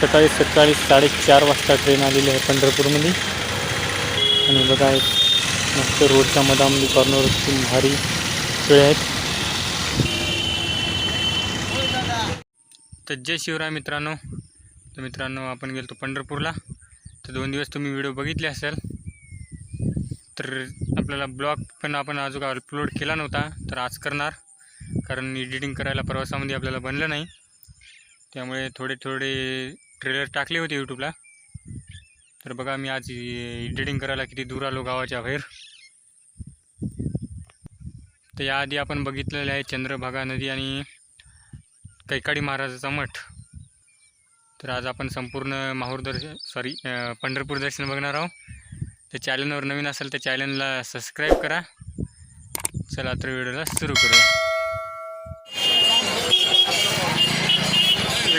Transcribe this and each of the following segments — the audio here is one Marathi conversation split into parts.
सकाळी सकाळी साडेचार वाजता ट्रेन आलेली आहे पंढरपूरमध्ये. आणि बघा एक मस्त रोडच्या मधामध्ये कॉर्नरवरती भारी खेळ आहेत. तर जय शिवराय मित्रांनो. तर मित्रांनो आपण गेलो पंढरपूरला. तर दोन दिवस तुम्ही व्हिडिओ बघितले असेल. तर आपल्याला ब्लॉग पण आपण अजून अपलोड केला नव्हता तर आज करणार. कारण एडिटिंग करायला प्रवासामध्ये आपल्याला बनलं नाही. त्यामुळे थोडे थोडे ट्रेलर टाकले होते यूट्यूबला तर बघा मी आज एडिटिंग करायला किती दूर आलो गावाच्या बाहेर. तर याआधी आपण बघितलेलं आहे चंद्रभागा नदी आणि कैकाडी महाराजाचा मठ. तर आज आपण संपूर्ण माहूर दर्शन सॉरी पंढरपूर दर्शन बघणार आहोत. त्या चॅनलवर नवीन असेल तर चॅनलला सबस्क्राईब करा. चला तर व्हिडिओला सुरू करूया.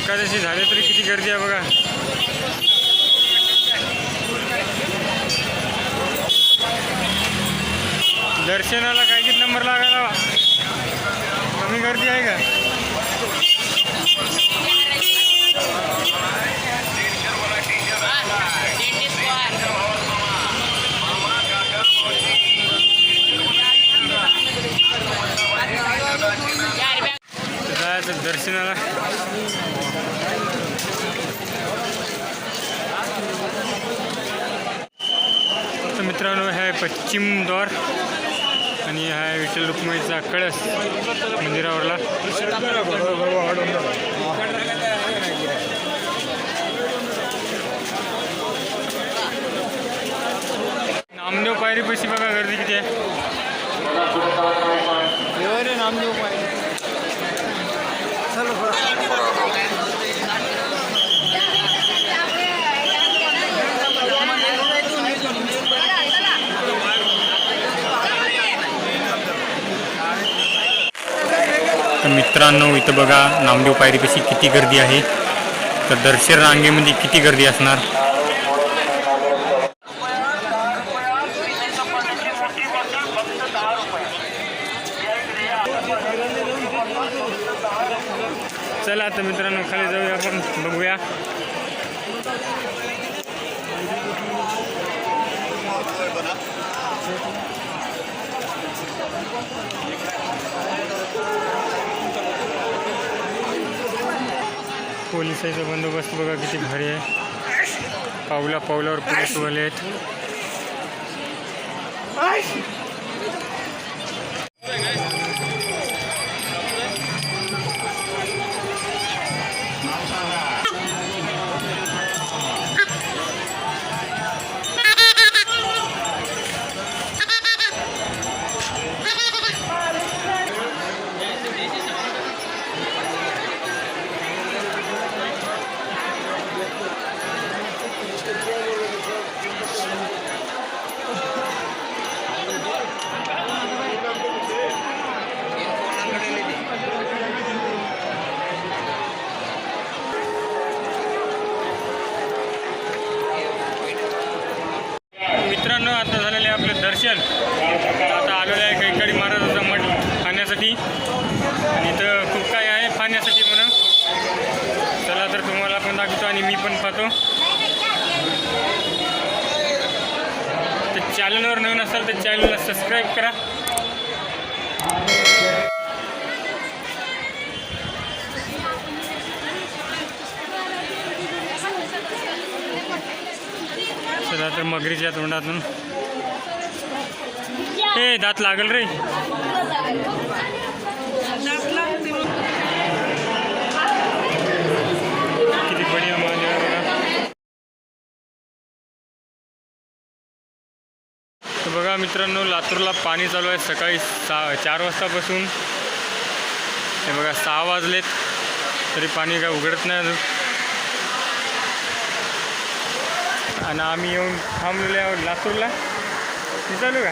एकादशी झाले तरी किती गर्दी आहे बघा. दर्शनाला काय किती नंबर लागायला कमी गर्दी आहे का? पश्चिम द्वार आणि हा विठ्ठल रुक्माईचा कळस मंदिरावरला. नामदेव पायरी पैसे बघा गर्दी किती आहे. तर मित्रांनो इथं बघा नामदेव पायरीपाशी किती गर्दी आहे. तर दर्शन रांगेमध्ये किती गर्दी असणार. चला आता मित्रांनो खाली जाऊया आपण बघूया. पोलिसाचा बंदोबस्त बघा किती भारी आहे. पावला पावलावर पोलीस वाले आहेत. पाहण्यासाठी आणि इथं खूप काय आहे पाहण्यासाठी म्हणून. चला तर तुम्हाला पण दाखवतो आणि मी पण पाहतो. तर चॅनलवर नवीन असाल तर चॅनलला सबस्क्राईब करा. चला तर मगरीच्या तोंडातून. हे दात लागल रे. किती बढिया आहे बघा. तर बघा मित्रांनो लातूरला पाणी चालू आहे सकाळी सहा चार वाजतापासून. हे बघा सहा वाजलेत. तरी पाणी काय उघडत नाही अजून. आणि आम्ही येऊन थांबलेले आहोत लातूरला. चालू का?